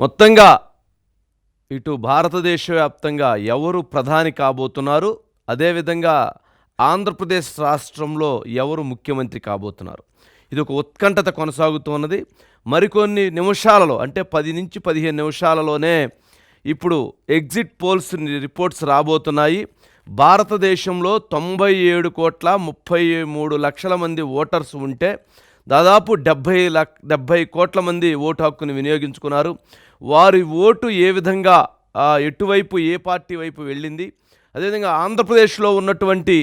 మొత్తంగా ఇటు భారతదేశ వ్యాప్తంగా ఎవరు ప్రధాని కాబోతున్నారు? అదేవిధంగా ఆంధ్రప్రదేశ్ రాష్ట్రంలో ఎవరు ముఖ్యమంత్రి కాబోతున్నారు? ఇది ఒక ఉత్కంఠత కొనసాగుతున్నది. మరికొన్ని నిమిషాలలో అంటే పది నుంచి పదిహేను నిమిషాలలోనే ఇప్పుడు ఎగ్జిట్ పోల్స్ రిపోర్ట్స్ రాబోతున్నాయి. భారతదేశంలో తొంభై ఏడు కోట్ల ముప్పై మూడు లక్షల మంది ఓటర్స్ ఉంటే దాదాపు డెబ్భై లక్ డెబ్భై కోట్ల మంది ఓటు హక్కుని వినియోగించుకున్నారు. వారి ఓటు ఏ విధంగా ఎటువైపు ఏ పార్టీ వైపు వెళ్ళింది? అదేవిధంగా ఆంధ్రప్రదేశ్లో ఉన్నటువంటి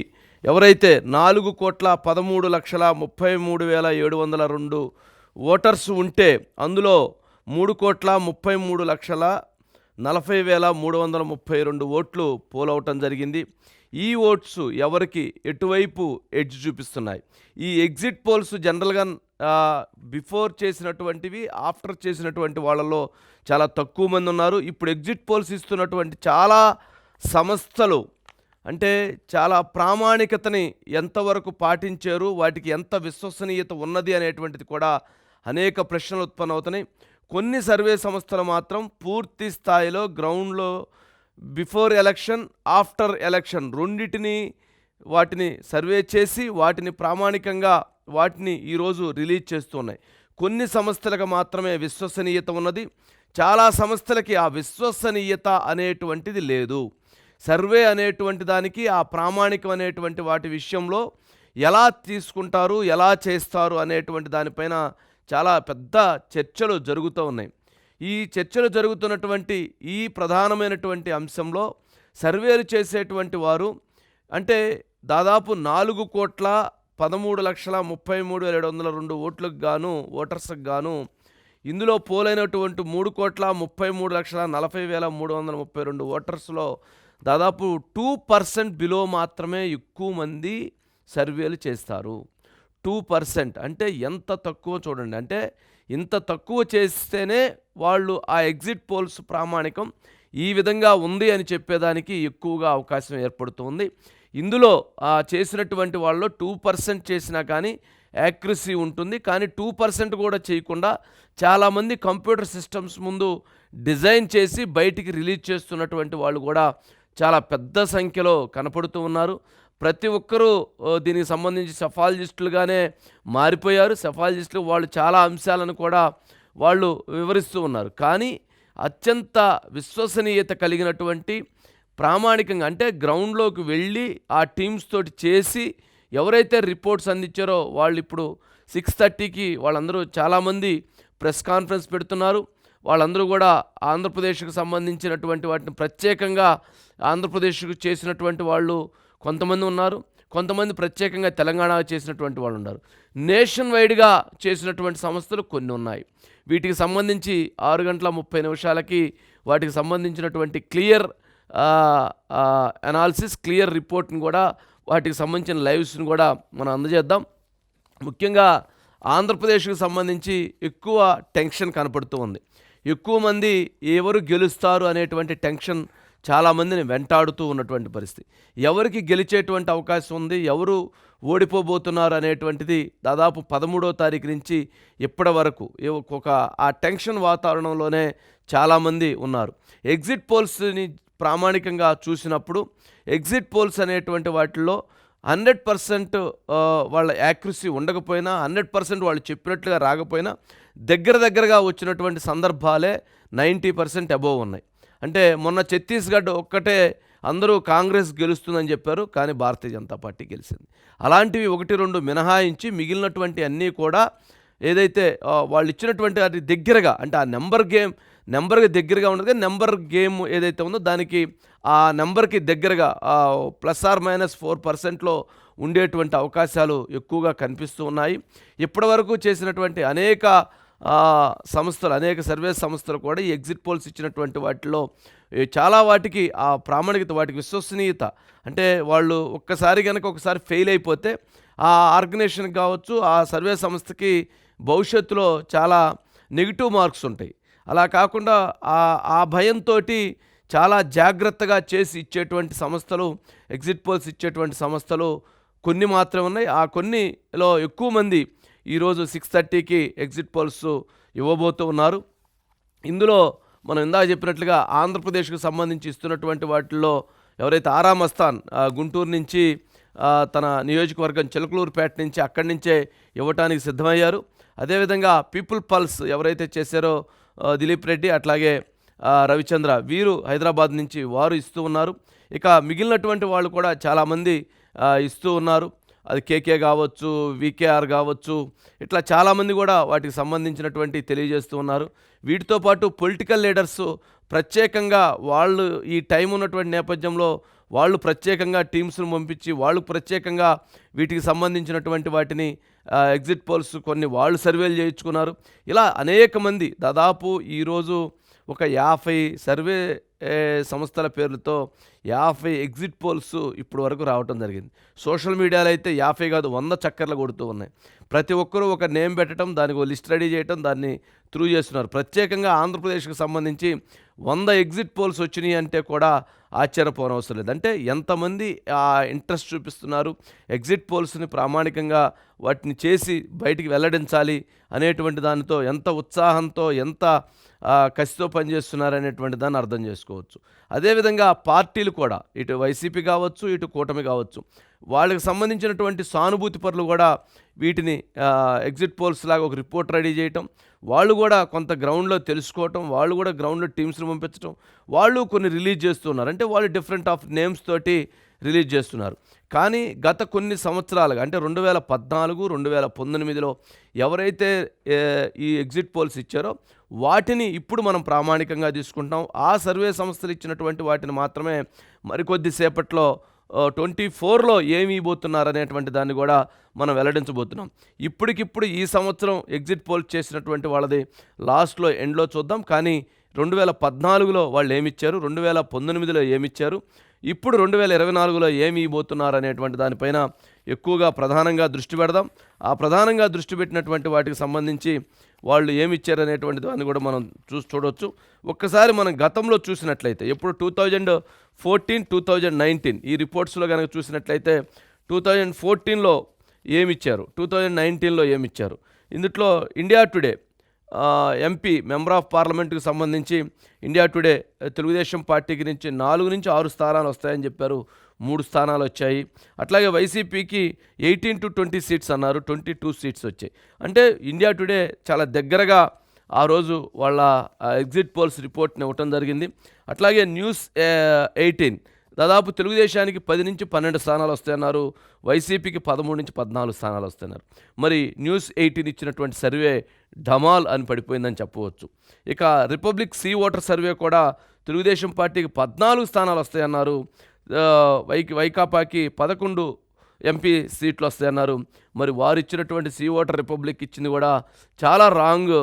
ఎవరైతే నాలుగు కోట్ల పదమూడు లక్షల ముప్పై మూడు వేల ఏడు వందల రెండు ఓటర్స్ ఉంటే అందులో మూడు కోట్ల ముప్పై మూడు లక్షల నలభై వేల మూడు వందల ముప్పై రెండు ఓట్లు పోలవటం జరిగింది. ఈ ఓట్స్ ఎవరికి ఎటువైపు ఎడ్జ్ చూపిస్తున్నాయి? ఈ ఎగ్జిట్ పోల్స్ జనరల్గా బిఫోర్ చేసినటువంటివి ఆఫ్టర్ చేసినటువంటి వాళ్ళలో చాలా తక్కువ మంది ఉన్నారు. ఇప్పుడు ఎగ్జిట్ పోల్స్ ఇస్తున్నటువంటి చాలా సంస్థలు అంటే చాలా ప్రామాణికతని ఎంతవరకు పాటించారు వాటికి ఎంత విశ్వసనీయత ఉన్నది అనేటువంటిది కూడా అనేక ప్రశ్నలు ఉత్పన్నమవుతున్నాయి. కొన్ని సర్వే సంస్థలు మాత్రం పూర్తి స్థాయిలో గ్రౌండ్లో బిఫోర్ ఎలక్షన్ ఆఫ్టర్ ఎలక్షన్ రెండింటిని వాటిని సర్వే చేసి వాటిని ప్రామాణికంగా వాటిని ఈరోజు రిలీజ్ చేస్తున్నాయి. కొన్ని సంస్థలకు మాత్రమే విశ్వసనీయత ఉన్నది. చాలా సంస్థలకి ఆ విశ్వసనీయత అనేటువంటిది లేదు. సర్వే అనేటువంటి దానికి ఆ ప్రామాణికం అనేటువంటి వాటి విషయంలో ఎలా తీసుకుంటారు ఎలా చేస్తారు అనేటువంటి దానిపైన చాలా పెద్ద చర్చలు జరుగుతూ ఉన్నాయి. ఈ చర్చలు జరుగుతున్నటువంటి ఈ ప్రధానమైనటువంటి అంశంలో సర్వేలు చేసేటువంటి వారు అంటే దాదాపు నాలుగు కోట్ల పదమూడు లక్షల ముప్పై మూడు వేల ఏడు వందల రెండు ఓట్లకు గాను ఓటర్స్కి గాను ఇందులో పోలైనటువంటి మూడు కోట్ల ముప్పై మూడు లక్షల నలభై వేల మూడు వందల ముప్పై రెండు ఓటర్స్లో దాదాపు టూ పర్సెంట్ బిలో మాత్రమే ఎక్కువ మంది సర్వేలు చేస్తారు. టూ పర్సెంట్ అంటే ఎంత తక్కువ చూడండి. అంటే ఇంత తక్కువ చేస్తేనే వాళ్ళు ఆ ఎగ్జిట్ పోల్స్ ప్రామాణికం ఈ విధంగా ఉంది అని చెప్పేదానికి ఎక్కువగా అవకాశం ఏర్పడుతుంది. ఇందులో చేసినటువంటి వాళ్ళు టూ పర్సెంట్ చేసినా కానీ యాక్యురసీ ఉంటుంది. కానీ టూ పర్సెంట్ కూడా చేయకుండా చాలామంది కంప్యూటర్ సిస్టమ్స్ ముందు డిజైన్ చేసి బయటికి రిలీజ్ చేస్తున్నటువంటి వాళ్ళు కూడా చాలా పెద్ద సంఖ్యలో కనపడుతూ ఉన్నారు. ప్రతి ఒక్కరూ దీనికి సంబంధించి సెఫాలజిస్టులుగానే మారిపోయారు. సెఫాలజిస్టులు వాళ్ళు చాలా అంశాలను కూడా వాళ్ళు వివరిస్తూ ఉన్నారు. కానీ అత్యంత విశ్వసనీయత కలిగినటువంటి ప్రామాణికంగా అంటే గ్రౌండ్లోకి వెళ్ళి ఆ టీమ్స్ తోటి చేసి ఎవరైతే రిపోర్ట్స్ అందించారో వాళ్ళు ఇప్పుడు సిక్స్ థర్టీకి వాళ్ళందరూ చాలామంది ప్రెస్ కాన్ఫరెన్స్ పెడుతున్నారు. వాళ్ళందరూ కూడా ఆంధ్రప్రదేశ్కు సంబంధించినటువంటి వాటిని ప్రత్యేకంగా ఆంధ్రప్రదేశ్కు చేసినటువంటి వాళ్ళు కొంతమంది ఉన్నారు. కొంతమంది ప్రత్యేకంగా తెలంగాణ చేసినటువంటి వాళ్ళు ఉన్నారు. నేషన్ వైడ్గా చేసినటువంటి సంస్థలు కొన్ని ఉన్నాయి. వీటికి సంబంధించి ఆరు గంటల ముప్పై నిమిషాలకి వాటికి సంబంధించినటువంటి క్లియర్ అనాలిసిస్ క్లియర్ రిపోర్ట్ని కూడా వాటికి సంబంధించిన లైవ్స్ని కూడా మనం అందజేద్దాం. ముఖ్యంగా ఆంధ్రప్రదేశ్కి సంబంధించి ఎక్కువ టెన్షన్ కనపడుతూ ఉంది. ఎక్కువ మంది ఎవరు గెలుస్తారు అనేటువంటి టెన్షన్ చాలామందిని వెంటాడుతూ ఉన్నటువంటి పరిస్థితి. ఎవరికి గెలిచేటువంటి అవకాశం ఉంది ఎవరు ఓడిపోబోతున్నారు అనేటువంటిది దాదాపు పదమూడో తారీఖు నుంచి ఇప్పటి వరకు ఒక ఆ టెన్షన్ వాతావరణంలోనే చాలామంది ఉన్నారు. ఎగ్జిట్ పోల్స్ని ప్రామాణికంగా చూసినప్పుడు ఎగ్జిట్ పోల్స్ అనేటువంటి వాటిల్లో హండ్రెడ్ పర్సెంట్ వాళ్ళ యాక్యురసీ ఉండకపోయినా హండ్రెడ్ పర్సెంట్ వాళ్ళు చెప్పినట్లుగా రాకపోయినా దగ్గర దగ్గరగా వచ్చినటువంటి సందర్భాలే నైంటీ పర్సెంట్ అబోవ్ ఉన్నాయి. అంటే మొన్న ఛత్తీస్గఢ్ ఒక్కటే అందరూ కాంగ్రెస్ గెలుస్తుందని చెప్పారు కానీ భారతీయ జనతా పార్టీ గెలిచింది. అలాంటివి ఒకటి రెండు మినహాయించి మిగిలినటువంటి అన్నీ కూడా ఏదైతే వాళ్ళు ఇచ్చినటువంటి అది దగ్గరగా అంటే ఆ నెంబర్ గేమ్ నెంబర్కి దగ్గరగా ఉండదు. కానీ నెంబర్ గేమ్ ఏదైతే ఉందో దానికి ఆ నెంబర్కి దగ్గరగా ప్లస్ ఆర్ మైనస్ ఫోర్ పర్సెంట్లో ఉండేటువంటి అవకాశాలు ఎక్కువగా కనిపిస్తూ ఉన్నాయి. ఇప్పటివరకు చేసినటువంటి అనేక సంస్థలు అనేక సర్వే సంస్థలు కూడా ఈ ఎగ్జిట్ పోల్స్ ఇచ్చినటువంటి వాటిలో చాలా వాటికి ఆ ప్రామాణికత వాటికి విశ్వసనీయత. అంటే వాళ్ళు ఒక్కసారి కనుక ఒకసారి ఫెయిల్ అయిపోతే ఆ ఆర్గనైజేషన్ కావచ్చు ఆ సర్వే సంస్థకి భవిష్యత్తులో చాలా నెగిటివ్ మార్క్స్ ఉంటాయి. అలా కాకుండా ఆ భయంతో చాలా జాగ్రత్తగా చేసి ఇచ్చేటువంటి సంస్థలు ఎగ్జిట్ పోల్స్ ఇచ్చేటువంటి సంస్థలు కొన్ని మాత్రమే ఉన్నాయి. ఆ కొన్నిలో ఎక్కువ మంది ఈరోజు సిక్స్ థర్టీకి ఎగ్జిట్ పోల్స్ ఇవ్వబోతూ ఉన్నారు. ఇందులో మనం ఇందాక చెప్పినట్లుగా ఆంధ్రప్రదేశ్కు సంబంధించి ఇస్తున్నటువంటి వాటిల్లో ఎవరైతే ఆరామస్థాన్ గుంటూరు నుంచి తన నియోజకవర్గం చిలకలూరుపేట నుంచి అక్కడి నుంచే ఇవ్వటానికి సిద్ధమయ్యారు. అదేవిధంగా పీపుల్ పల్స్ ఎవరైతే చేశారో దిలీప్ రెడ్డి అట్లాగే రవిచంద్ర. వీరు హైదరాబాద్ నుంచి వారు ఇస్తూ ఉన్నారు. ఇక మిగిలినటువంటి వాళ్ళు కూడా చాలామంది ఇస్తూ ఉన్నారు. అది కేకే కావచ్చు వికేఆర్ కావచ్చు ఇట్లా చాలామంది కూడా వాటికి సంబంధించినటువంటి తెలియజేస్తూ ఉన్నారు. వీటితో పాటు పొలిటికల్ లీడర్స్ ప్రత్యేకంగా వాళ్ళు ఈ టైం ఉన్నటువంటి నేపథ్యంలో వాళ్ళు ప్రత్యేకంగా టీమ్స్ను పంపించి వాళ్ళు ప్రత్యేకంగా వీటికి సంబంధించినటువంటి వాటిని ఎగ్జిట్ పోల్స్ కొన్ని వాళ్ళు సర్వేలు చేయించుకున్నారు. ఇలా అనేక మంది దాదాపు ఈరోజు ఒక యాభై సర్వే సంస్థల పేర్లతో యాభై ఎగ్జిట్ పోల్స్ ఇప్పుడు వరకు రావటం జరిగింది. సోషల్ మీడియాలో అయితే యాభై కాదు వంద చక్కర్లు కొడుతూ ఉన్నాయి. ప్రతి ఒక్కరూ ఒక నేమ్ పెట్టడం దానికి ఒక లిస్ట్ రెడీ చేయటం దాన్ని త్రూ చేస్తున్నారు. ప్రత్యేకంగా ఆంధ్రప్రదేశ్కి సంబంధించి వంద ఎగ్జిట్ పోల్స్ వచ్చినాయి అంటే కూడా ఆశ్చర్యపోనవసరం లేదు. అంటే ఎంతమంది ఆ ఇంట్రెస్ట్ చూపిస్తున్నారు? ఎగ్జిట్ పోల్స్ని ప్రామాణికంగా వాటిని చేసి బయటికి వెల్లడించాలి అనేటువంటి దానితో ఎంత ఉత్సాహంతో ఎంత కసితో పనిచేస్తున్నారు అనేటువంటి దాన్ని అర్థం చేసుకోవచ్చు. అదేవిధంగా పార్టీలు కూడా. ఇటు వైసీపీ కావచ్చు ఇటు కూటమి కావచ్చు. వాళ్ళకి సంబంధించినటువంటి సానుభూతి పరులు కూడా వీటిని ఎగ్జిట్ పోల్స్ లాగా ఒక రిపోర్ట్ రెడీ చేయటం వాళ్ళు కూడా కొంత గ్రౌండ్లో తెలుసుకోవటం వాళ్ళు కూడా గ్రౌండ్లో టీమ్స్ని పంపించడం వాళ్ళు కొన్ని రిలీజ్ చేస్తున్నారు. అంటే వాళ్ళు డిఫరెంట్ ఆఫ్ నేమ్స్ తోటి రిలీజ్ చేస్తున్నారు. కానీ గత కొన్ని సంవత్సరాలుగా అంటే రెండు వేల పద్నాలుగు రెండు వేల పంతొమ్మిదిలో ఎవరైతే ఈ ఎగ్జిట్ పోల్స్ ఇచ్చారో వాటిని ఇప్పుడు మనం ప్రామాణికంగా తీసుకుంటాం ఆ సర్వే సంస్థలు ఇచ్చినటువంటి వాటిని మాత్రమే మరికొద్ది సేపట్లో ట్వంటీ ఫోర్లో ఏమి ఇవ్వబోతున్నారు అనేటువంటి దాన్ని కూడా మనం వెల్లడించబోతున్నాం. ఇప్పటికిప్పుడు ఈ సంవత్సరం ఎగ్జిట్ పోల్ చేసినటువంటి వాళ్ళది లాస్ట్లో ఎండ్లో చూద్దాం. కానీ రెండు వేల పద్నాలుగులో వాళ్ళు ఏమిచ్చారు రెండు వేల పంతొమ్మిదిలో ఏమిచ్చారు ఇప్పుడు రెండు వేల ఇరవై నాలుగులో ఏమి ఇవ్వబోతున్నారు అనేటువంటి దానిపైన ఎక్కువగా ప్రధానంగా దృష్టి పెడదాం. ఆ ప్రధానంగా దృష్టి పెట్టినటువంటి వాటికి సంబంధించి వాళ్ళు ఏమి ఇచ్చారు అనేటువంటి దాన్ని కూడా మనం చూసి చూడవచ్చు ఒక్కసారి మనం గతంలో చూసినట్లయితే ఎప్పుడు two thousand fourteen two thousand nineteen ఈ రిపోర్ట్స్లో కనుక చూసినట్లయితే టూ థౌజండ్ ఫోర్టీన్లో ఏమిచ్చారు టూ థౌజండ్ నైన్టీన్లో ఏమిచ్చారు ఇందులో India Today MP member of పార్లమెంట్కి సంబంధించి ఇండియా టుడే తెలుగుదేశం పార్టీకి నుంచి నాలుగు నుంచి ఆరు స్థానాలు వస్తాయని చెప్పారు. మూడు స్థానాలు వచ్చాయి. అట్లాగే వైసీపీకి ఎయిటీన్ టు ట్వంటీ సీట్స్ అన్నారు. ట్వంటీ టూ సీట్స్ వచ్చాయి. అంటే ఇండియా టుడే చాలా దగ్గరగా ఆ రోజు వాళ్ళ ఎగ్జిట్ పోల్స్ రిపోర్ట్ని ఇవ్వటం జరిగింది. అట్లాగే న్యూస్ ఎయిటీన్ దాదాపు తెలుగుదేశానికి పది నుంచి పన్నెండు స్థానాలు వస్తాయన్నారు. వైసీపీకి పదమూడు నుంచి పద్నాలుగు స్థానాలు వస్తున్నారు మరి న్యూస్ ఎయిటీన్ ఇచ్చినటువంటి సర్వే ఢమాల్ అని పడిపోయిందని చెప్పవచ్చు. ఇక రిపబ్లిక్ సి ఓటర్ సర్వే కూడా తెలుగుదేశం పార్టీకి పద్నాలుగు స్థానాలు వస్తాయన్నారు. వైకి వై వైకాపాకి పదకొండు ఎంపీ సీట్లు వస్తాయన్నారు. మరి వారు ఇచ్చినటువంటి సీ ఓటర్ రిపబ్లిక్ ఇచ్చింది కూడా చాలా రాంగ్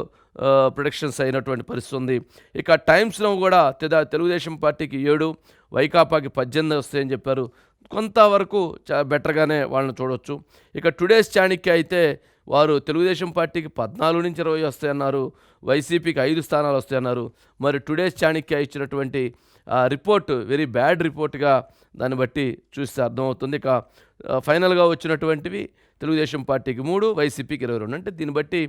ప్రొడక్షన్స్ అయినటువంటి పరిస్థితి ఉంది. ఇక టైమ్స్లో కూడా తెదా తెలుగుదేశం పార్టీకి ఏడు వైకాపాకి పద్దెనిమిది వస్తాయని చెప్పారు. కొంతవరకు చా బెటర్గానే వాళ్ళని చూడవచ్చు ఇక టుడేస్ చాణిక్య అయితే వారు తెలుగుదేశం పార్టీకి పద్నాలుగు నుంచి ఇరవై వస్తాయన్నారు. వైసీపీకి ఐదు స్థానాలు వస్తాయన్నారు. మరి టుడేస్ చాణిక్య ఇచ్చినటువంటి ఆ రిపోర్ట్ వెరీ బ్యాడ్ రిపోర్ట్గా దాన్ని బట్టి చూస్తే అర్థమవుతుంది. ఇక ఫైనల్గా వచ్చినటువంటివి తెలుగుదేశం పార్టీకి మూడు వైసీపీకి ఇరవై రెండు. అంటే దీన్ని బట్టి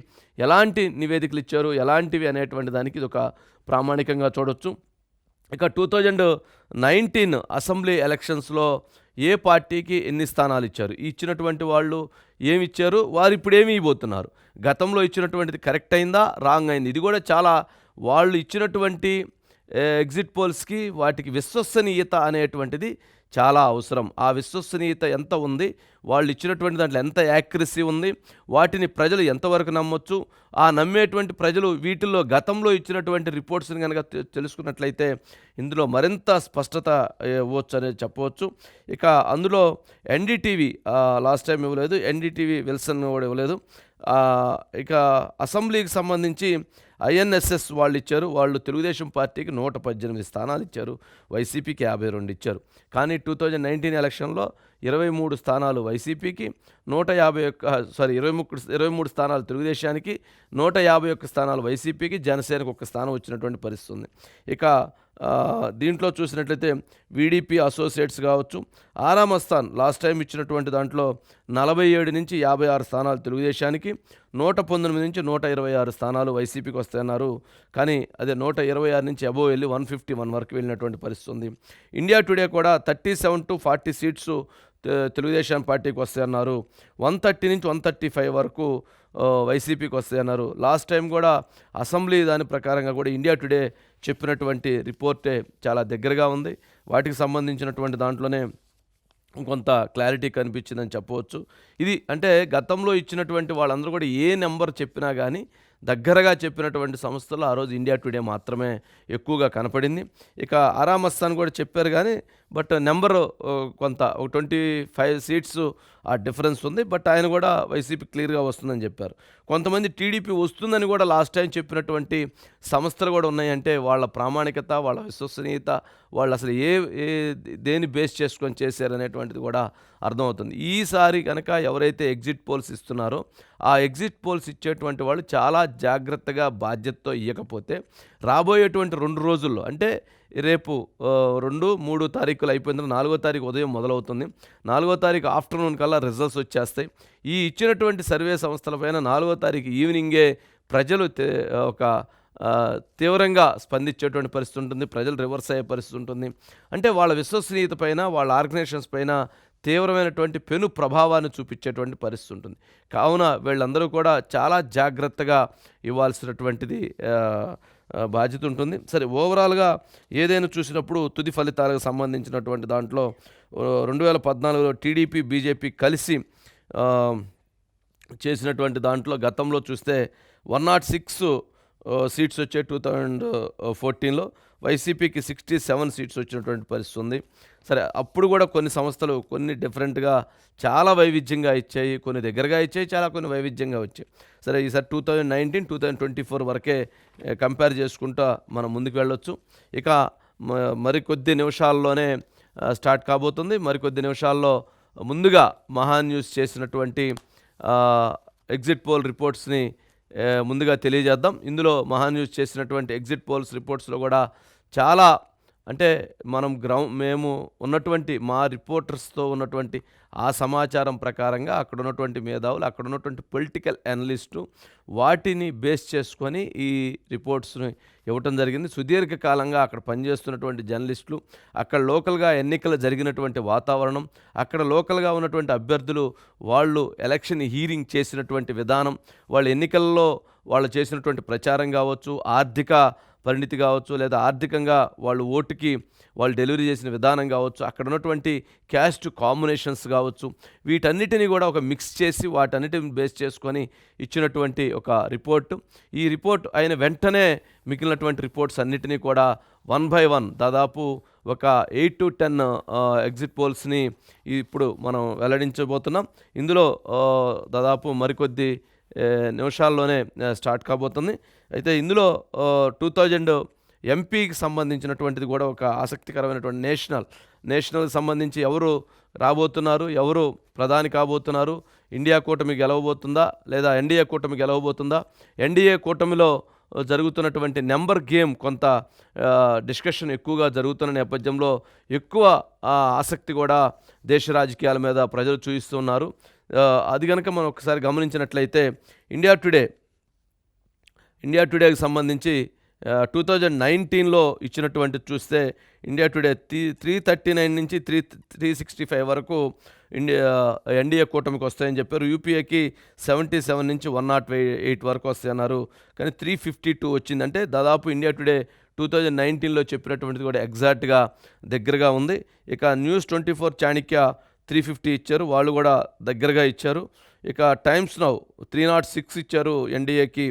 ఎలాంటి నివేదికలు ఇచ్చారు ఎలాంటివి అనేటువంటి దానికి ఇది ఒక ప్రామాణికంగా చూడొచ్చు. ఇక టూ థౌజండ్ నైన్టీన్ అసెంబ్లీ ఎలక్షన్స్లో ఏ పార్టీకి ఎన్ని స్థానాలు ఇచ్చారు? ఈ ఇచ్చినటువంటి వాళ్ళు ఏమి ఇచ్చారు వారు ఇప్పుడు ఏమి ఇవ్వబోతున్నారు? గతంలో ఇచ్చినటువంటిది కరెక్ట్ అయిందా? రాంగ్ అయింది. ఇది కూడా చాలా వాళ్ళు ఇచ్చినటువంటి ఎగ్జిట్ పోల్స్కి వాటికి విశ్వసనీయత అనేటువంటిది చాలా అవసరం. ఆ విశ్వసనీయత ఎంత ఉంది? వాళ్ళు ఇచ్చినటువంటి దాంట్లో ఎంత యాక్యురసీ ఉంది? వాటిని ప్రజలు ఎంతవరకు నమ్మొచ్చు? ఆ నమ్మేటువంటి ప్రజలు వీటిల్లో గతంలో ఇచ్చినటువంటి రిపోర్ట్స్ని కనుక తెలుసుకున్నట్లయితే ఇందులో మరింత స్పష్టత ఇవ్వచ్చు అనేది చెప్పవచ్చు. ఇక అందులో ఎన్డీటీవీ లాస్ట్ టైం ఇవ్వలేదు. ఎన్డీటీవీ విల్సన్ కూడా ఇవ్వలేదు. ఇక అసెంబ్లీకి సంబంధించి ఐఎన్ఎస్ఎస్ వాళ్ళు ఇచ్చారు. వాళ్ళు తెలుగుదేశం పార్టీకి నూట పద్దెనిమిది స్థానాలు ఇచ్చారు. వైసీపీకి యాభై రెండు ఇచ్చారు. కానీ టూ థౌజండ్ నైన్టీన్ ఎలక్షన్లో ఇరవై మూడు స్థానాలు వైసీపీకి నూట యాభై ఒక్క సారీ ఇరవై ముక్కు ఇరవై మూడు స్థానాలు తెలుగుదేశానికి నూట యాభై ఒక్క స్థానాలు వైసీపీకి జనసేనకు ఒక స్థానం వచ్చినటువంటి పరిస్థితి ఉంది. ఇక దీంట్లో చూసినట్లయితే వీడీపీ అసోసియేట్స్ కావచ్చు. ఆరామస్థాన్ లాస్ట్ టైం ఇచ్చినటువంటి దాంట్లో నలభై ఏడు నుంచి యాభై ఆరు స్థానాలు తెలుగుదేశానికి నూట పంతొమ్మిది నుంచి నూట ఇరవై ఆరు స్థానాలు వైసీపీకి వస్తాయన్నారు. కానీ అదే నూట ఇరవై ఆరు నుంచి అబోవ్ వెళ్ళి వన్ ఫిఫ్టీ వన్ వరకు వెళ్ళినటువంటి పరిస్థితి ఉంది. ఇండియా టుడే కూడా thirty seven to forty seats Telugudesam పార్టీకి వస్తాయన్నారు. వన్ థర్టీ నుంచి వన్ థర్టీ ఫైవ్ వరకు వైసీపీకి వస్తాయన్నారు. లాస్ట్ టైం కూడా అసెంబ్లీ దాని ప్రకారంగా కూడా ఇండియా టుడే చెప్పినటువంటి రిపోర్టే చాలా దగ్గరగా ఉంది. వాటికి సంబంధించినటువంటి దాంట్లోనే కొంత క్లారిటీ కనిపించిందని చెప్పవచ్చు. ఇది అంటే గతంలో ఇచ్చినటువంటి వాళ్ళందరూ కూడా ఏ నెంబర్ చెప్పినా కానీ దగ్గరగా చెప్పినటువంటి సంస్థలు ఆ రోజు ఇండియా టుడే మాత్రమే ఎక్కువగా కనపడింది. ఇక ఆరామస్తాన్ కూడా చెప్పారు కానీ బట్ నెంబర్ కొంత ఒక ట్వంటీ ఫైవ్ సీట్స్ ఆ డిఫరెన్స్ ఉంది. బట్ ఆయన కూడా వైసీపీ క్లియర్గా వస్తుందని చెప్పారు. కొంతమంది టీడీపీ వస్తుందని కూడా లాస్ట్ టైం చెప్పినటువంటి సంస్థలు కూడా ఉన్నాయంటే వాళ్ళ ప్రామాణికత వాళ్ళ విశ్వసనీయత వాళ్ళు అసలు ఏ ఏ దేని బేస్ చేసుకొని చేశారనేటువంటిది కూడా అర్థమవుతుంది. ఈసారి కనుక ఎవరైతే ఎగ్జిట్ పోల్స్ ఇస్తున్నారో ఆ ఎగ్జిట్ పోల్స్ ఇచ్చేటువంటి వాళ్ళు చాలా జాగ్రత్తగా బాధ్యతతో ఇవ్వకపోతే రాబోయేటువంటి రెండు రోజుల్లో అంటే రేపు రెండు మూడు తారీఖులు అయిపోయిన నాలుగో తారీఖు ఉదయం మొదలవుతుంది. నాలుగో తారీఖు ఆఫ్టర్నూన్ కల్లా రిజల్ట్స్ వచ్చేస్తాయి. ఈ ఇచ్చినటువంటి సర్వే సంస్థలపైన నాలుగో తారీఖు ఈవినింగే ప్రజలు ఒక తీవ్రంగా స్పందించేటువంటి పరిస్థితి ఉంటుంది. ప్రజలు రివర్స్ అయ్యే పరిస్థితి ఉంటుంది. అంటే వాళ్ళ విశ్వసనీయత పైన వాళ్ళ ఆర్గనైజేషన్స్ పైన తీవ్రమైనటువంటి పెను ప్రభావాన్ని చూపించేటువంటి పరిస్థితి ఉంటుంది. కావున వీళ్ళందరూ కూడా చాలా జాగ్రత్తగా ఇవ్వాల్సినటువంటిది బాధ్యత ఉంటుంది. సరే ఓవరాల్గా ఏదైనా చూసినప్పుడు తుది ఫలితాలకు సంబంధించినటువంటి దాంట్లో రెండు వేల పద్నాలుగులో టీడీపీ బీజేపీ కలిసి చేసినటువంటి దాంట్లో గతంలో చూస్తే వన్ నాట్ సిక్స్ సీట్స్ వచ్చే టూ థౌజండ్ ఫోర్టీన్లో వైసీపీకి సిక్స్టీ సెవెన్ సీట్స్ వచ్చినటువంటి పరిస్థితి ఉంది. సరే అప్పుడు కూడా కొన్ని సంస్థలు కొన్ని డిఫరెంట్గా చాలా వైవిధ్యంగా ఇచ్చాయి కొన్ని దగ్గరగా ఇచ్చాయి చాలా కొన్ని వైవిధ్యంగా వచ్చాయి. సరే ఈసారి two thousand nineteen two thousand twenty four వరకే కంపేర్ చేసుకుంటూ మనం ముందుకు వెళ్ళొచ్చు. ఇక మ- మరికొద్ది నిమిషాల్లోనే స్టార్ట్ కాబోతుంది. మరికొద్ది నిమిషాల్లో ముందుగా మహా న్యూస్ చేసినటువంటి ఎగ్జిట్ పోల్ రిపోర్ట్స్ని ముందుగా తెలియజేద్దాం. ఇందులో మహా న్యూస్ చేసినటువంటి ఎగ్జిట్ పోల్స్ రిపోర్ట్స్లో కూడా చాలా అంటే మనం గ్రౌండ్ మేము ఉన్నటువంటి మా రిపోర్టర్స్తో ఉన్నటువంటి ఆ సమాచారం ప్రకారంగా అక్కడ ఉన్నటువంటి మేధావులు అక్కడ ఉన్నటువంటి పొలిటికల్ అనలిస్టు వాటిని బేస్ చేసుకొని ఈ రిపోర్ట్స్ని ఇవ్వటం జరిగింది. సుదీర్ఘకాలంగా అక్కడ పనిచేస్తున్నటువంటి జర్నలిస్టులు అక్కడ లోకల్గా ఎన్నికలు జరిగినటువంటి వాతావరణం అక్కడ లోకల్గా ఉన్నటువంటి అభ్యర్థులు వాళ్ళు ఎలక్షన్ హీరింగ్ చేసినటువంటి విధానం వాళ్ళు ఎన్నికల్లో వాళ్ళు చేసినటువంటి ప్రచారం కావచ్చు ఆర్థిక పరిణితి కావచ్చు లేదా ఆర్థికంగా వాళ్ళు ఓటుకి వాళ్ళు డెలివరీ చేసిన విధానం కావచ్చు అక్కడ ఉన్నటువంటి క్యాస్ట్ కాంబినేషన్స్ కావచ్చు వీటన్నిటిని కూడా ఒక మిక్స్ చేసి వాటన్నిటిని బేస్ చేసుకొని ఇచ్చినటువంటి ఒక రిపోర్టు. ఈ రిపోర్ట్ అయిన వెంటనే మిగిలినటువంటి రిపోర్ట్స్ అన్నిటినీ కూడా వన్ బై వన్ దాదాపు ఒక ఎయిట్ టు టెన్ ఎగ్జిట్ పోల్స్ని ఇప్పుడు మనం వెల్లడించబోతున్నాం. ఇందులో దాదాపు మరికొద్ది నిమిషాల్లోనే స్టార్ట్ కాబోతుంది. అయితే ఇందులో టూ థౌజండ్ ఎంపీకి సంబంధించినటువంటిది కూడా ఒక ఆసక్తికరమైనటువంటి నేషనల్. నేషనల్కి సంబంధించి ఎవరు రాబోతున్నారు ఎవరు ప్రధాని కాబోతున్నారు ఇండియా కూటమి గెలవబోతుందా లేదా ఎన్డీఏ కూటమి గెలవబోతుందా? ఎన్డీఏ కూటమిలో జరుగుతున్నటువంటి నెంబర్ గేమ్ కొంత డిస్కషన్ ఎక్కువగా జరుగుతున్న నేపథ్యంలో ఎక్కువ ఆసక్తి కూడా దేశ రాజకీయాల మీద ప్రజలు చూపిస్తున్నారు అది కనుక మనం ఒకసారి గమనించినట్లయితే ఇండియా టుడే ఇండియా టుడేకి సంబంధించి టూ థౌజండ్ నైన్టీన్లో ఇచ్చినటువంటి చూస్తే India Today three three thirty nine నుంచి త్రీ త్రీ సిక్స్టీ ఫైవ్ వరకు ఇండియా ఎన్డీఏ కూటమికి వస్తాయని చెప్పారు. యూపీఏకి సెవెంటీ సెవెన్ నుంచి వన్ నాట్ ఎయిట్ వరకు వస్తాయన్నారు. కానీ త్రీ ఫిఫ్టీ టూ వచ్చిందంటే దాదాపు ఇండియా టుడే టూ థౌజండ్ నైన్టీన్లో చెప్పినటువంటిది కూడా ఎగ్జాక్ట్గా దగ్గరగా ఉంది. ఇక News Twenty Four Chanakya three fifty ఇచ్చారు. వాళ్ళు కూడా దగ్గరగా ఇచ్చారు. ఇక Times Now three not six ఇచ్చారు ఎన్డీఏకి.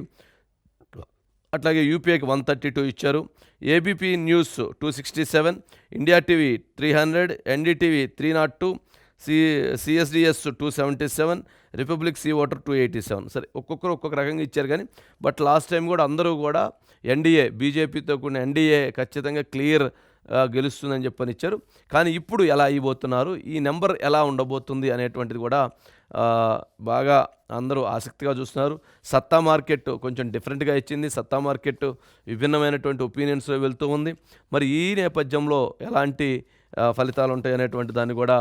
అట్లాగే యూపీఏకి వన్ థర్టీ టూ ఇచ్చారు. ABP News two sixty seven India TV three hundred NDTV three not two C CSDS two seventy seven Republic C Voter two eighty seven సరే ఒక్కొక్కరు ఒక్కొక్క రకంగా ఇచ్చారు కానీ బట్ లాస్ట్ టైం కూడా అందరూ కూడా ఎన్డీఏ బీజేపీతో కూడిన ఎన్డీఏ ఖచ్చితంగా క్లియర్ గెలుస్తుందని చెప్పని ఇచ్చారు కానీ ఇప్పుడు ఎలా అయిపోతున్నారు? ఈ నెంబర్ ఎలా ఉండబోతుంది అనేటువంటిది కూడా బాగా అందరూ ఆసక్తిగా చూస్తున్నారు. సత్తా మార్కెట్ కొంచెం డిఫరెంట్గా ఇచ్చింది. సత్తా మార్కెట్ విభిన్నమైనటువంటి ఒపీనియన్స్లో వెళ్తూ ఉంది. మరి ఈ నేపథ్యంలో ఎలాంటి ఫలితాలు ఉంటాయి అనేటువంటి దాన్ని కూడా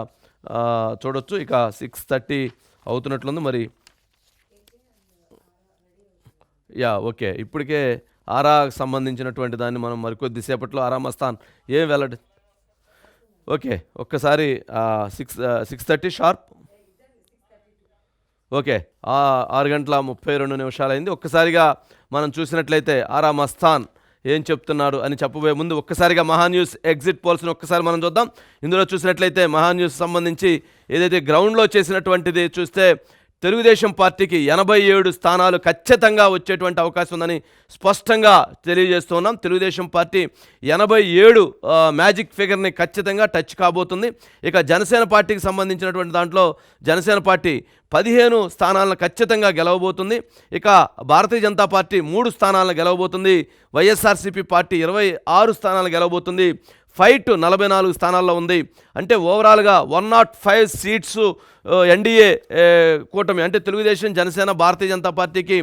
చూడొచ్చు. ఇక సిక్స్ థర్టీ అవుతున్నట్లుంది. మరి యా ఓకే. ఇప్పటికే ఆరాకు సంబంధించినటువంటి దాన్ని మనం మరికొద్దిసేపట్లో ఆరా మస్తాన్ ఏం వెళ్ళడు ఓకే. ఒక్కసారి six six thirty sharp okay ఆరు గంటల ముప్పై రెండు నిమిషాలైంది. ఒక్కసారిగా మనం చూసినట్లయితే ఆరా మస్తాన్ ఏం చెప్తున్నాడు అని చెప్పబోయే ముందు ఒక్కసారిగా మహా న్యూస్ ఎగ్జిట్ పోల్స్ని ఒక్కసారి మనం చూద్దాం. ఇందులో చూసినట్లయితే మహాన్యూస్ సంబంధించి ఏదైతే గ్రౌండ్లో చేసినటువంటిది చూస్తే తెలుగుదేశం పార్టీకి ఎనభై ఏడు స్థానాలు ఖచ్చితంగా వచ్చేటువంటి అవకాశం ఉందని స్పష్టంగా తెలియజేస్తున్నాం తెలుగుదేశం పార్టీ ఎనభై ఏడు మ్యాజిక్ ఫిగర్ని ఖచ్చితంగా టచ్ కాబోతుంది. ఇక జనసేన పార్టీకి సంబంధించినటువంటి దాంట్లో జనసేన పార్టీ పదిహేను స్థానాలను ఖచ్చితంగా గెలవబోతుంది. ఇక భారతీయ జనతా పార్టీ మూడు స్థానాలను గెలవబోతుంది. వైఎస్ఆర్సీపీ పార్టీ ఇరవై ఆరు స్థానాలు గెలవబోతుంది. ఫైట్ నలభై నాలుగు స్థానాల్లో ఉంది. అంటే ఓవరాల్గా one not five seats NDA కూటమి అంటే తెలుగుదేశం జనసేన భారతీయ జనతా పార్టీకి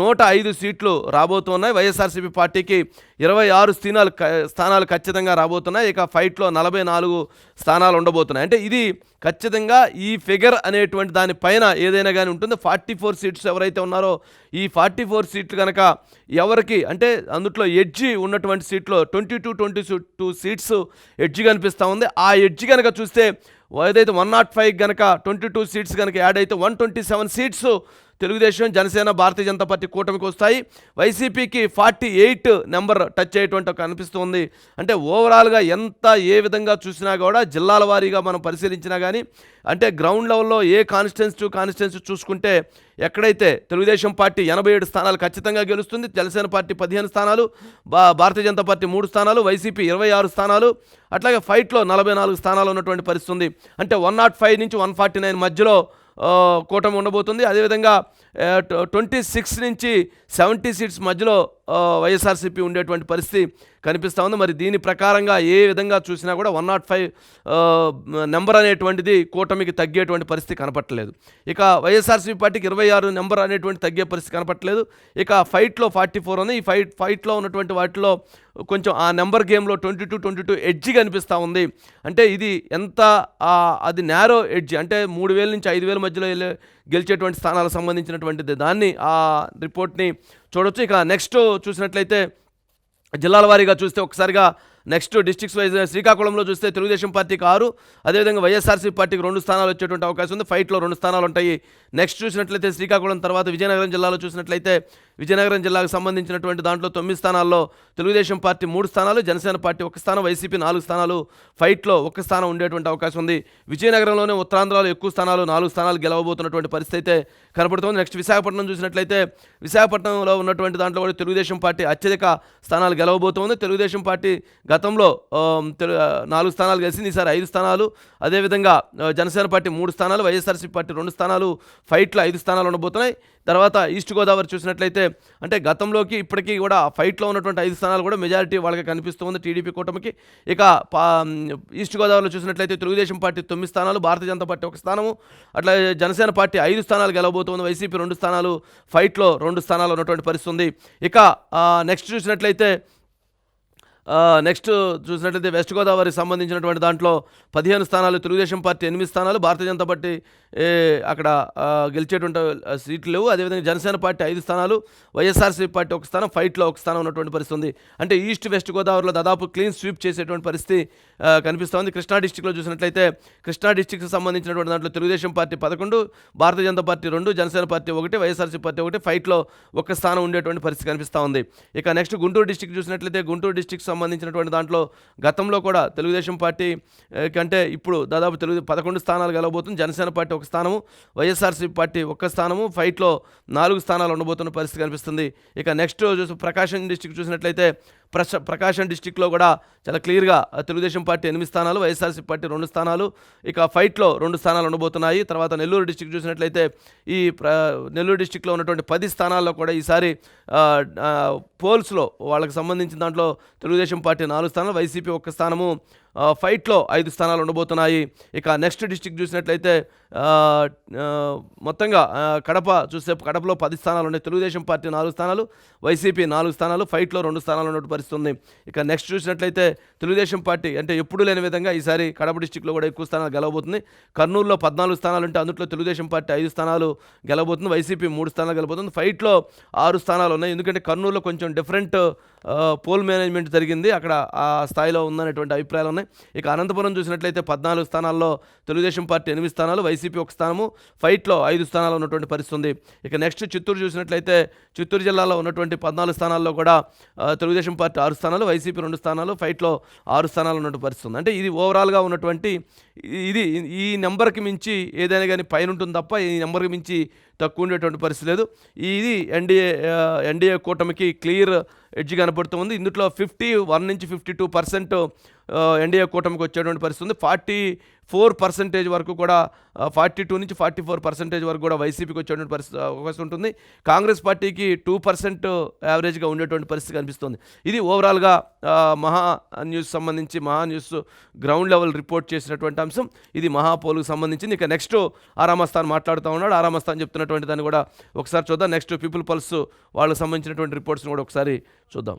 నూట ఐదు సీట్లు రాబోతున్నాయి. వైఎస్ఆర్సీపీ పార్టీకి ఇరవై ఆరు స్థానాలు స్థానాలు ఖచ్చితంగా రాబోతున్నాయి. ఇక ఫైట్లో నలభై నాలుగు స్థానాలు ఉండబోతున్నాయి. అంటే ఇది ఖచ్చితంగా ఈ ఫిగర్ అనేటువంటి దానిపైన ఏదైనా కానీ ఉంటుంది. ఫార్టీ ఫోర్ సీట్స్ ఎవరైతే ఉన్నారో ఈ ఫార్టీ ఫోర్ సీట్లు కనుక ఎవరికి అంటే అందుట్లో ఎడ్జి ఉన్నటువంటి సీట్లో twenty two twenty two seats edge కనిపిస్తూ ఉంది. ఆ ఎడ్జి కనుక చూస్తే ఏదైతే వన్ నాట్ ఫైవ్ కనుక ట్వంటీ టూ సీట్స్ కనుక యాడ్ అయితే one twenty seven seats Telugu Desam Janasena Bharatiya Janata party కూటమికి వస్తాయి. వైసీపీకి ఫార్టీ ఎయిట్ నెంబర్ టచ్ అయ్యేటువంటి కనిపిస్తుంది. అంటే ఓవరాల్గా ఎంత ఏ విధంగా చూసినా కూడా జిల్లాల వారీగా మనం పరిశీలించినా కానీ అంటే గ్రౌండ్ లెవెల్లో ఏ కాన్స్టిట్యున్సీ టు కాన్స్టిట్యున్సీ చూసుకుంటే ఎక్కడైతే తెలుగుదేశం పార్టీ ఎనభై ఏడు స్థానాలు ఖచ్చితంగా గెలుస్తుంది జనసేన పార్టీ పదిహేను స్థానాలు బా భారతీయ జనతా పార్టీ మూడు స్థానాలు వైసీపీ ఇరవై ఆరు స్థానాలు అట్లాగే ఫైట్లో నలభై నాలుగు స్థానాలు ఉన్నటువంటి పరిస్థితి ఉంది అంటే వన్ నాట్ ఫైవ్ నుంచి వన్ ఫార్టీ నైన్ మధ్యలో కూటమి ఉండబోతుంది. అదేవిధంగా ట్వంటీ సిక్స్ నుంచి సెవెంటీ సీట్స్ మధ్యలో వైఎస్ఆర్సీపీ ఉండేటువంటి పరిస్థితి కనిపిస్తూ ఉంది. మరి దీని ప్రకారంగా ఏ విధంగా చూసినా కూడా వన్ నాట్ ఫైవ్ నెంబర్ అనేటువంటిది కూటమికి తగ్గేటువంటి పరిస్థితి కనపట్టలేదు. ఇక వైఎస్ఆర్సీపీ పార్టీకి ఇరవై ఆరు నెంబర్ అనేటువంటి తగ్గే పరిస్థితి కనపట్టలేదు. ఇక ఫైట్లో ఫార్టీ ఫోర్ ఉంది. ఈ ఫైట్ ఫైట్లో ఉన్నటువంటి వాటిలో కొంచెం ఆ నెంబర్ గేమ్లో twenty two twenty two edge కనిపిస్తూ ఉంది. అంటే ఇది ఎంత అది నేరో ఎడ్జ్ అంటే మూడు వేల నుంచి ఐదు వేల మధ్యలో వెళ్ళే గెలిచేటువంటి స్థానాలకు సంబంధించినటువంటిది. దాన్ని ఆ రిపోర్ట్ని చూడొచ్చు. ఇక నెక్స్ట్ చూసినట్లయితే జిల్లాల వారీగా చూస్తే ఒకసారిగా నెక్స్ట్ డిస్ట్రిక్ట్స్ వైజ్ శ్రీకాకుళంలో చూస్తే తెలుగుదేశం పార్టీకి ఆరు అదేవిధంగా వైఎస్ఆర్సీ పార్టీకి రెండు స్థానాలు వచ్చేటువంటి అవకాశం ఉంది. ఫైట్లో రెండు స్థానాలు ఉంటాయి. నెక్స్ట్ చూసినట్లయితే శ్రీకాకుళం తర్వాత విజయనగరం జిల్లాలో చూసినట్లయితే విజయనగరం జిల్లాకు సంబంధించినటువంటి దాంట్లో తొమ్మిది స్థానాల్లో తెలుగుదేశం పార్టీ మూడు స్థానాలు జనసేన పార్టీ ఒక స్థానం వైసీపీ నాలుగు స్థానాలు ఫైట్లో ఒక స్థానం ఉండేటువంటి అవకాశం ఉంది. విజయనగరంలోనే ఉత్తరాంధ్రలో ఎక్కువ స్థానాలు నాలుగు స్థానాలు గెలవబోతున్నటువంటి పరిస్థితి అయితే కనపడుతుంది. నెక్స్ట్ విశాఖపట్నం చూసినట్లయితే విశాఖపట్నంలో ఉన్నటువంటి దాంట్లో కూడా తెలుగుదేశం పార్టీ అత్యధిక స్థానాలు గెలవబోతోంది. తెలుగుదేశం పార్టీ గతంలో తెలు- నాలుగు స్థానాలు కలిసింది ఈసారి ఐదు స్థానాలు. అదేవిధంగా జనసేన పార్టీ మూడు స్థానాలు వైఎస్ఆర్సీ పార్టీ రెండు స్థానాలు ఫైట్లో ఐదు స్థానాలు ఉండబోతున్నాయి. తర్వాత ఈస్ట్ గోదావరి చూసినట్లయితే అంటే గతంలోకి ఇప్పటికీ కూడా ఫైట్లో ఉన్నటువంటి ఐదు స్థానాలు కూడా మెజారిటీ వాళ్ళకి కనిపిస్తుంది టీడీపీ కూటమికి. ఇక పా ఈస్ట్ గోదావరిలో చూసినట్లయితే తెలుగుదేశం పార్టీ తొమ్మిది స్థానాలు భారతీయ జనతా పార్టీ ఒక స్థానము. అట్లా జనసేన పార్టీ ఐదు స్థానాలు గెలవబోతోంది వైసీపీ రెండు స్థానాలు ఫైట్లో రెండు స్థానాలు ఉన్నటువంటి పరిస్థితి ఉంది. ఇక నెక్స్ట్ చూసినట్లయితే నెక్స్ట్ చూసినట్లయితే వెస్ట్ గోదావరికి సంబంధించినటువంటి దాంట్లో పదిహేను స్థానాలు తెలుగుదేశం పార్టీ ఎనిమిది స్థానాలు భారతీయ జనతా పార్టీ అక్కడ గెలిచేటువంటి సీట్లు లేవు. అదేవిధంగా జనసేన పార్టీ ఐదు స్థానాలు వైఎస్ఆర్సీ పార్టీ ఒక స్థానం ఫైట్లో ఒక స్థానం ఉన్నటువంటి పరిస్థితి ఉంది. అంటే ఈస్ట్ వెస్ట్ గోదావరిలో దాదాపు క్లీన్ స్వీప్ చేసేటువంటి పరిస్థితి కనిపిస్తోంది కృష్ణా డిస్టిక్లో చూసినట్లయితే కృష్ణా డిస్టిక్కి సంబంధించినటువంటి దాంట్లో తెలుగుదేశం పార్టీ పదకొండు భారతీయ జనతా పార్టీ రెండు జనసేన పార్టీ ఒకటి వైఎస్ఆర్సీ పార్టీ ఒకటి ఫైట్లో ఒక స్థానం ఉండేటువంటి పరిస్థితి కనిపిస్తూ ఉంది. ఇక నెక్స్ట్ గుంటూరు డిస్టిక్ చూసినట్లయితే గుంటూరు డిస్టిక్ సంబంధించినటువంటి దాంట్లో గతంలో కూడా తెలుగుదేశం పార్టీ కంటే ఇప్పుడు దాదాపు తెలుగు పదకొండు స్థానాలు గెలవబోతుంది. జనసేన పార్టీ ఒక స్థానము వైఎస్ఆర్సీపీ పార్టీ ఒక్క స్థానము ఫైట్లో నాలుగు స్థానాలు ఉండబోతున్న పరిస్థితి కనిపిస్తుంది. ఇక నెక్స్ట్ చూసి ప్రకాశం డిస్టిక్ చూసినట్లయితే ప్రశ ప్రకాశం డిస్టిక్లో కూడా చాలా క్లియర్గా తెలుగుదేశం పార్టీ ఎనిమిది స్థానాలు వైఎస్ఆర్సీ పార్టీ రెండు స్థానాలు. ఇక ఫైట్లో రెండు స్థానాలు ఉండబోతున్నాయి. తర్వాత నెల్లూరు డిస్టిక్ చూసినట్లయితే ఈ ప్ర నెల్లూరు డిస్టిక్లో ఉన్నటువంటి పది స్థానాల్లో కూడా ఈసారి పోల్స్లో వాళ్ళకి సంబంధించిన దాంట్లో తెలుగుదేశం పార్టీ నాలుగు స్థానాలు వైసీపీ ఒక్క స్థానము. ఫైట్లో ఐదు స్థానాలు ఉండబోతున్నాయి. ఇక నెక్స్ట్ డిస్టిక్ చూసినట్లయితే మొత్తంగా కడప చూస్తే కడపలో పది స్థానాలు ఉన్నాయి. తెలుగుదేశం పార్టీ నాలుగు స్థానాలు వైసీపీ నాలుగు స్థానాలు ఫైట్లో రెండు స్థానాలు ఉన్నట్టు పరిస్థితి కనిపిస్తుంది ఇక నెక్స్ట్ చూసినట్లయితే తెలుగుదేశం పార్టీ అంటే ఎప్పుడూ లేని విధంగా ఈసారి కడప డిస్టిక్లో కూడా ఎక్కువ స్థానాలు గెలవబోతుంది. కర్నూలులో పద్నాలుగు స్థానాలు ఉంటే అందులో తెలుగుదేశం పార్టీ ఐదు స్థానాలు గెలవబోతుంది. వైసీపీ మూడు స్థానాలు గెలవబోతుంది. ఫైట్లో ఆరు స్థానాలు ఉన్నాయి. ఎందుకంటే కర్నూలులో కొంచెం డిఫరెంట్ పోల్ మేనేజ్మెంట్ జరిగింది. అక్కడ ఆ స్థాయిలో ఉందనేటువంటి అభిప్రాయాలు ఉన్నాయి. ఇక అనంతపురం చూసినట్లయితే పద్నాలుగు స్థానాల్లో తెలుగుదేశం పార్టీ ఎనిమిది స్థానాలు వైసీపీ ఒక స్థానము. ఫైట్లో ఐదు స్థానాలు ఉన్నటువంటి పరిస్థితి ఉంది. ఇక నెక్స్ట్ చిత్తూరు చూసినట్లయితే చిత్తూరు జిల్లాలో ఉన్నటువంటి పద్నాలుగు స్థానాల్లో కూడా తెలుగుదేశం పార్టీ ఆరు స్థానాలు వైసీపీ రెండు స్థానాలు ఫైట్లో ఆరు స్థానాలు ఉన్నట్టు పరిస్థితి ఉంది. అంటే ఇది ఓవరాల్గా ఉన్నటువంటి ఇది ఈ నెంబర్కి మించి ఏదైనా కానీ పైన ఉంటుంది తప్ప ఈ నెంబర్కి మించి తక్కువ ఉండేటువంటి పరిస్థితి లేదు. ఇది ఎన్డీఏ ఎన్డీఏ కూటమికి క్లియర్ ఎడ్జ్ కనబడుతుంది ఇందులో ఫిఫ్టీ వన్ నుంచి ఫిఫ్టీ టూ పర్సెంట్ ఎన్డీఏ కూటమికి వచ్చేటువంటి పరిస్థితి ఉంది. ఫార్టీ ఫోర్ పర్సెంటేజ్ వరకు కూడా ఫార్టీ టూ నుంచి ఫార్టీ ఫోర్ పర్సెంటేజ్ వరకు కూడా వైసీపీకి వచ్చేటువంటి పరిస్థితి అవకాశం ఉంటుంది. కాంగ్రెస్ పార్టీకి టూ పర్సెంట్ యావరేజ్గా ఉండేటువంటి పరిస్థితి కనిపిస్తుంది. ఇది ఓవరాల్గా మహా న్యూస్ సంబంధించి మహా న్యూస్ గ్రౌండ్ లెవెల్ రిపోర్ట్ చేసినటువంటి అంశం. ఇది మహా పోలుకు సంబంధించింది. ఇక నెక్స్ట్ ఆరామస్థాన్ మాట్లాడుతూ ఉన్నాడు. ఆరామస్థాన్ చెప్తున్నటువంటి దాన్ని కూడా ఒకసారి చూద్దాం. నెక్స్ట్ పీపుల్ పల్స్ వాళ్ళకి సంబంధించినటువంటి రిపోర్ట్స్ని కూడా ఒకసారి చూద్దాం.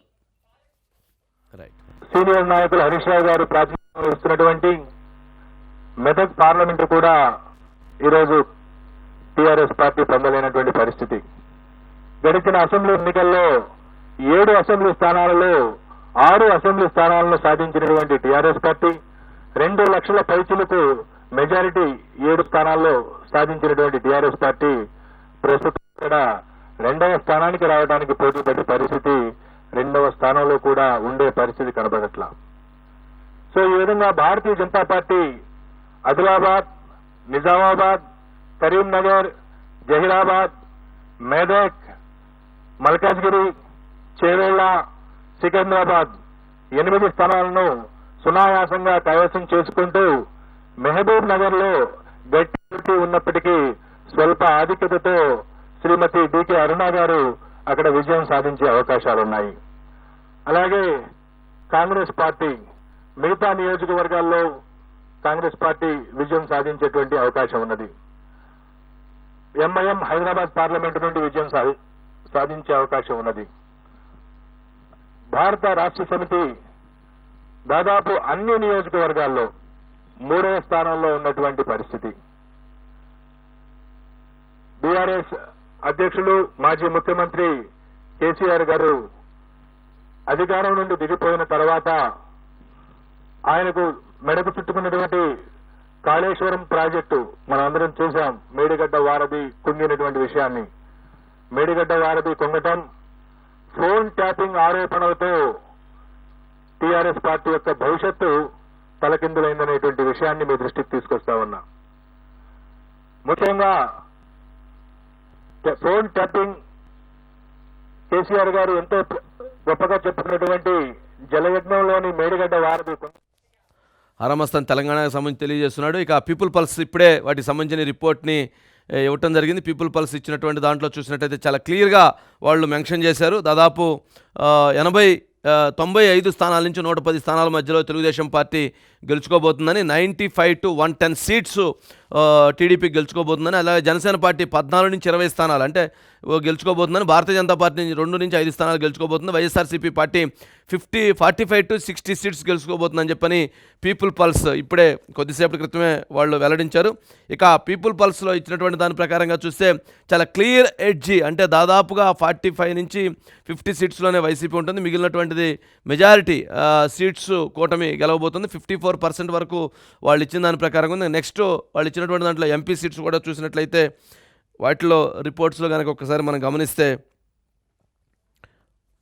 రైట్ సీనియర్ నాయకులు హరీష్ రావు గారు ప్రాతినిధ్యం వహిస్తున్నటువంటి మెదక్ పార్లమెంట్ కూడా ఈరోజు టిఆర్ఎస్ పార్టీ పొందలేనటువంటి పరిస్థితి. గడిచిన అసెంబ్లీ ఎన్నికల్లో ఏడు అసెంబ్లీ స్థానాలలో ఆరు అసెంబ్లీ స్థానాలను సాధించినటువంటి టిఆర్ఎస్ పార్టీ రెండు లక్షల పైచులకు మెజారిటీ ఏడు స్థానాల్లో సాధించినటువంటి టిఆర్ఎస్ పార్టీ ప్రస్తుతం ఇక్కడ రెండవ స్థానానికి రావడానికి పోటీ పడే పరిస్థితి రెండవ స్థానంలో కూడా ఉండే పరిస్థితి కనబడట్లా. సో ఈ విధంగా భారతీయ జనతా పార్టీ ఆదిలాబాద్ నిజామాబాద్ కరీంనగర్ జహీరాబాద్ మేదక్ మల్కాజ్గిరి చేవేళ్ళ సికింద్రాబాద్ ఎనిమిది స్థానాలను సునాయాసంగా కైవసం చేసుకుంటూ మెహబూబ్ నగర్లో గట్టి ఉన్నప్పటికీ స్వల్ప ఆధిక్యతతో శ్రీమతి డికే అరుణ గారు అక్కడ విజయం సాధించే అవకాశాలున్నాయి. అలాగే కాంగ్రెస్ పార్టీ మిగతా నియోజకవర్గాల్లో కాంగ్రెస్ పార్టీ విజయం సాధించేటువంటి అవకాశం ఉన్నది. ఎంఐఎం హైదరాబాద్ పార్లమెంటు నుండి విజయం సాధించే అవకాశం ఉన్నది. భారత రాష్ట్ర సమితి దాదాపు అన్ని నియోజకవర్గాల్లో మూడవ స్థానంలో ఉన్నటువంటి పరిస్థితి. బీఆర్ఎస్ అధ్యక్షులు మాజీ ముఖ్యమంత్రి కేసీఆర్ గారు అధికారం నుండి దిగిపోయిన తర్వాత ఆయనకు మెడకు చుట్టుకున్నటువంటి కాళేశ్వరం ప్రాజెక్టు మనం అందరం చూశాం. మేడిగడ్డ వారధి కుంగినటువంటి విషయాన్ని. మేడిగడ్డ వారధి కుంగటం ఫోన్ ట్యాపింగ్ ఆరోపణలతో టీఆర్ఎస్ పార్టీ యొక్క భవిష్యత్తు తలకిందులైందనేటువంటి విషయాన్ని మీ దృష్టికి తీసుకొస్తా ఉన్నా. ముఖ్యంగా ఫోన్ ట్యాపింగ్ కేసీఆర్ గారు ఎంతో గొప్పగా చెప్పుకున్నటువంటి జలయజ్ఞంలోని మేడిగడ్డ వారధి ఆరామస్థాన్ తెలంగాణకు సంబంధించి తెలియజేస్తున్నాడు. ఇక పీపుల్ పల్స్ ఇప్పుడే వాటికి సంబంధించిన రిపోర్ట్ని ఇవ్వటం జరిగింది. పీపుల్ పల్స్ ఇచ్చినటువంటి దాంట్లో చూసినట్టయితే చాలా క్లియర్గా వాళ్ళు మెన్షన్ చేశారు. దాదాపు ఎనభై తొంభై ఐదు స్థానాల నుంచి నూట పది స్థానాల మధ్యలో Telugu Desam party గెలుచుకోబోతుందని ninety five to one ten seats TDP గెలుచుకోబోతుందని అలాగే జనసేన పార్టీ పద్నాలుగు నుంచి ఇరవై స్థానాలు అంటే ఓ గెలుచుకోబోతుందని భారతీయ జనతా పార్టీ నుంచి రెండు నుంచి ఐదు స్థానాలు గెలుచుకోబోతుంది YSRCP party fifty forty five to sixty seats గెలుచుకోబోతుందని చెప్పని పీపుల్ పల్స్ ఇప్పుడే కొద్దిసేపటి క్రితమే వాళ్ళు వెల్లడించారు. ఇక పీపుల్ పల్స్లో ఇచ్చినటువంటి దాని ప్రకారంగా చూస్తే చాలా క్లియర్ ఎడ్జి అంటే దాదాపుగా ఫార్టీ ఫైవ్ నుంచి ఫిఫ్టీ సీట్స్లోనే వైసీపీ ఉంటుంది. మిగిలినటువంటిది మెజారిటీ సీట్స్ కూటమి గెలవబోతుంది. ఫిఫ్టీ ఫోర్ పర్సెంట్ వరకు వాళ్ళు ఇచ్చిన దాని ప్రకారం ఉంది. నెక్స్ట్ వాళ్ళు ఇచ్చినటువంటి దాంట్లో ఎంపీ సీట్స్ కూడా చూసినట్లయితే వాటిలో రిపోర్ట్స్లో కనుక ఒకసారి మనం గమనిస్తే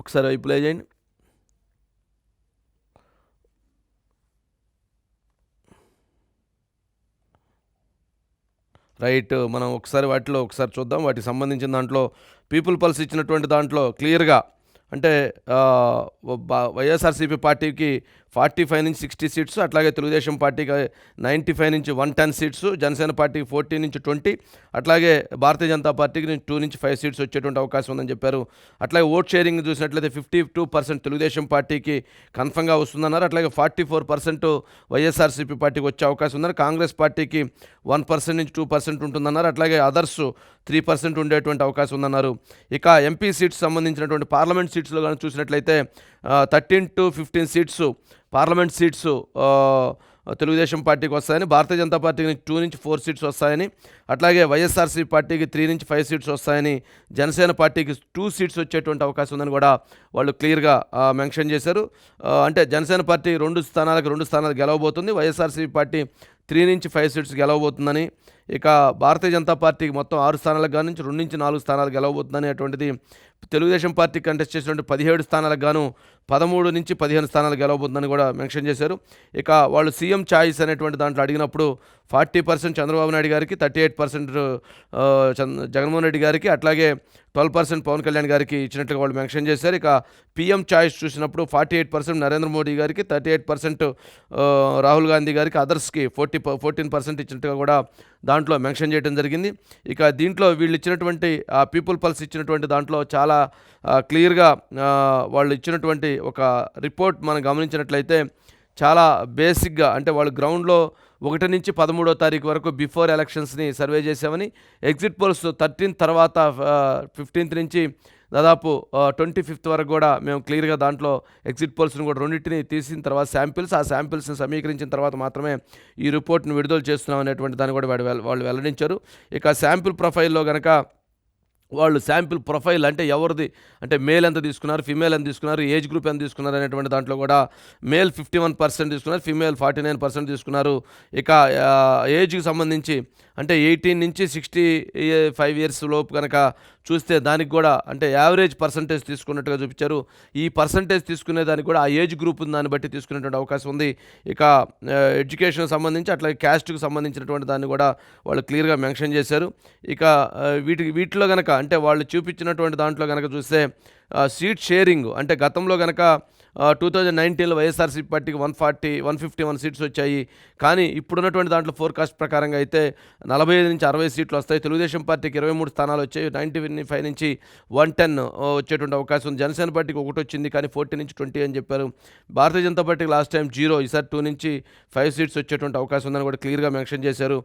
ఒకసారి వైపు ప్లే చేయండి. రైట్ మనం ఒకసారి వాటిలో ఒకసారి చూద్దాం. వాటికి సంబంధించిన దాంట్లో పీపుల్ పల్స్ ఇచ్చినటువంటి దాంట్లో క్లియర్గా అంటే వైఎస్ఆర్సీపీ పార్టీకి ఫార్టీ ఫైవ్ నుంచి సిక్స్టీ సీట్స్ అట్లాగే తెలుగుదేశం పార్టీకి నైంటీ ఫైవ్ నుంచి వన్ టెన్ సీట్స్ జనసేన పార్టీకి ఫోర్టీ నుంచి ట్వంటీ అట్లాగే భారతీయ జనతా పార్టీకి నుంచి టూ నుంచి ఫైవ్ సీట్స్ వచ్చేటువంటి అవకాశం ఉందని చెప్పారు. అట్లాగే ఓట్ షేరింగ్ చూసినట్లయితే ఫిఫ్టీ టూ పర్సెంట్ తెలుగుదేశం పార్టీకి కన్ఫర్మ్గా వస్తుందన్నారు. అట్లాగే ఫార్టీ ఫోర్ పర్సెంట్ వైఎస్ఆర్సీపీ పార్టీకి వచ్చే అవకాశం ఉందని కాంగ్రెస్ పార్టీకి వన్ పర్సెంట్ నుంచి టూ పర్సెంట్ ఉంటుందన్నారు. అట్లాగే అదర్స్ త్రీ పర్సెంట్ ఉండేటువంటి అవకాశం ఉందన్నారు. ఇక ఎంపీ సీట్స్ సంబంధించినటువంటి పార్లమెంట్ సీట్స్లో కానీ చూసినట్లయితే thirteen to fifteen seats parliament seats Telugu Desam పార్టీకి వస్తాయని భారతీయ జనతా పార్టీకి నుంచి టూ నుంచి ఫోర్ సీట్స్ వస్తాయని అట్లాగే వైఎస్ఆర్సీ పార్టీకి త్రీ నుంచి ఫైవ్ సీట్స్ వస్తాయని జనసేన పార్టీకి టూ సీట్స్ వచ్చేటువంటి అవకాశం ఉందని కూడా వాళ్ళు క్లియర్గా మెన్షన్ చేశారు. అంటే జనసేన పార్టీ రెండు స్థానాలకు రెండు స్థానాలు గెలవబోతుంది. వైఎస్ఆర్సీ పార్టీ త్రీ నుంచి ఫైవ్ సీట్స్ గెలవబోతుందని ఇక భారతీయ జనతా పార్టీకి మొత్తం ఆరు స్థానాలకు గాను నుంచి రెండు నుంచి నాలుగు స్థానాలు గెలవబోతుందని అటువంటిది తెలుగుదేశం పార్టీ కంటెస్ట్ చేసినటువంటి పదిహేడు స్థానాలకు గాను పదమూడు నుంచి పదిహేను స్థానాలు గెలవబోతుందని కూడా మెన్షన్ చేశారు. ఇక వాళ్ళు సీఎం ఛాయిస్ అనేటువంటి దాంట్లో అడిగినప్పుడు ఫార్టీ పర్సెంట్ చంద్రబాబు నాయుడు గారికి thirty eight percent Jaganmohan Reddy గారికి అట్లాగే ట్వెల్వ్ పర్సెంట్ పవన్ కళ్యాణ్ గారికి ఇచ్చినట్టుగా వాళ్ళు మెన్షన్ చేశారు. ఇక పీఎం చాయిస్ చూసినప్పుడు forty eight percent Narendra Modi గారికి thirty eight percent Rahul Gandhi గారికి అదర్స్కి ఫోర్టీ ఫోర్టీన్ పర్సెంట్ ఇచ్చినట్టుగా కూడా దాంట్లో మెన్షన్ చేయడం జరిగింది. ఇక దీంట్లో వీళ్ళు ఇచ్చినటువంటి ఆ పీపుల్ పల్స్ ఇచ్చినటువంటి దాంట్లో చాలా క్లియర్గా వాళ్ళు ఇచ్చినటువంటి ఒక రిపోర్ట్ మనం గమనించినట్లయితే చాలా బేసిక్గా అంటే వాళ్ళు గ్రౌండ్లో ఒకటి నుంచి పదమూడో తారీఖు వరకు బిఫోర్ ఎలక్షన్స్ని సర్వే చేసామని ఎగ్జిట్ పోల్స్ థర్టీన్త్ తర్వాత ఫిఫ్టీన్త్ నుంచి దాదాపు ట్వంటీ ఫిఫ్త్ వరకు కూడా మేము క్లియర్గా దాంట్లో ఎగ్జిట్ పోల్స్ని కూడా రెండింటిని తీసిన తర్వాత శాంపిల్స్ ఆ శాంపిల్స్ని సమీకరించిన తర్వాత మాత్రమే ఈ రిపోర్ట్ను విడుదల చేస్తున్నాం అనేటువంటి దాన్ని కూడా వాడు వాళ్ళు వెల్లడించారు. ఇక శాంపిల్ ప్రొఫైల్లో కనుక వాళ్ళు శాంపిల్ ప్రొఫైల్ అంటే ఎవరిది? అంటే మేల్ ఎంత తీసుకున్నారు ఫిమేల్ ఎంత తీసుకున్నారు ఏజ్ గ్రూప్ ఎంత తీసుకున్నారు అనేటువంటి దాంట్లో కూడా మేల్ ఫిఫ్టీ వన్ పర్సెంట్ తీసుకున్నారు ఫిమేల్ ఫార్టీ నైన్ పర్సెంట్ తీసుకున్నారు. ఇక ఏజ్కి సంబంధించి అంటే ఎయిటీన్ నుంచి సిక్స్టీ ఫైవ్ ఇయర్స్ లోపు కనుక చూస్తే దానికి కూడా అంటే యావరేజ్ పర్సంటేజ్ తీసుకున్నట్టుగా చూపించారు. ఈ పర్సంటేజ్ తీసుకునే దానికి కూడా ఆ ఏజ్ గ్రూప్ దాన్ని బట్టి తీసుకునేటువంటి అవకాశం ఉంది. ఇక ఎడ్యుకేషన్ సంబంధించి అట్లాగే క్యాస్ట్కి సంబంధించినటువంటి దాన్ని కూడా వాళ్ళు క్లియర్గా మెన్షన్ చేశారు. ఇక వీటి వీటిలో కనుక అంటే వాళ్ళు చూపించినటువంటి దాంట్లో కనుక చూస్తే సీట్ షేరింగ్ అంటే గతంలో కనుక టూ థౌజండ్ నైన్టీన్లో వైఎస్ఆర్సీ పార్టీకి one forty one fifty one seats వచ్చాయి. కానీ ఇప్పుడున్నటువంటి దాంట్లో ఫోర్కాస్ట్ ప్రకారంగా అయితే నలభై ఐదు నుంచి అరవై సీట్లు వస్తాయి. తెలుగుదేశం పార్టీకి ఇరవై మూడు స్థానాలు వచ్చాయి. నైంటీ ఫైవ్ నుంచి వన్ టెన్ వచ్చేటువంటి అవకాశం ఉంది. జనసేన పార్టీకి ఒకటి వచ్చింది కానీ ఫోర్టీ నుంచి ట్వంటీ అని చెప్పారు. భారతీయ జనతా పార్టీకి లాస్ట్ టైం జీరో ఈసారి టూ నుంచి ఫైవ్ సీట్స్ వచ్చేటువంటి అవకాశం ఉందని కూడా క్లియర్గా మెన్షన్ చేశారు.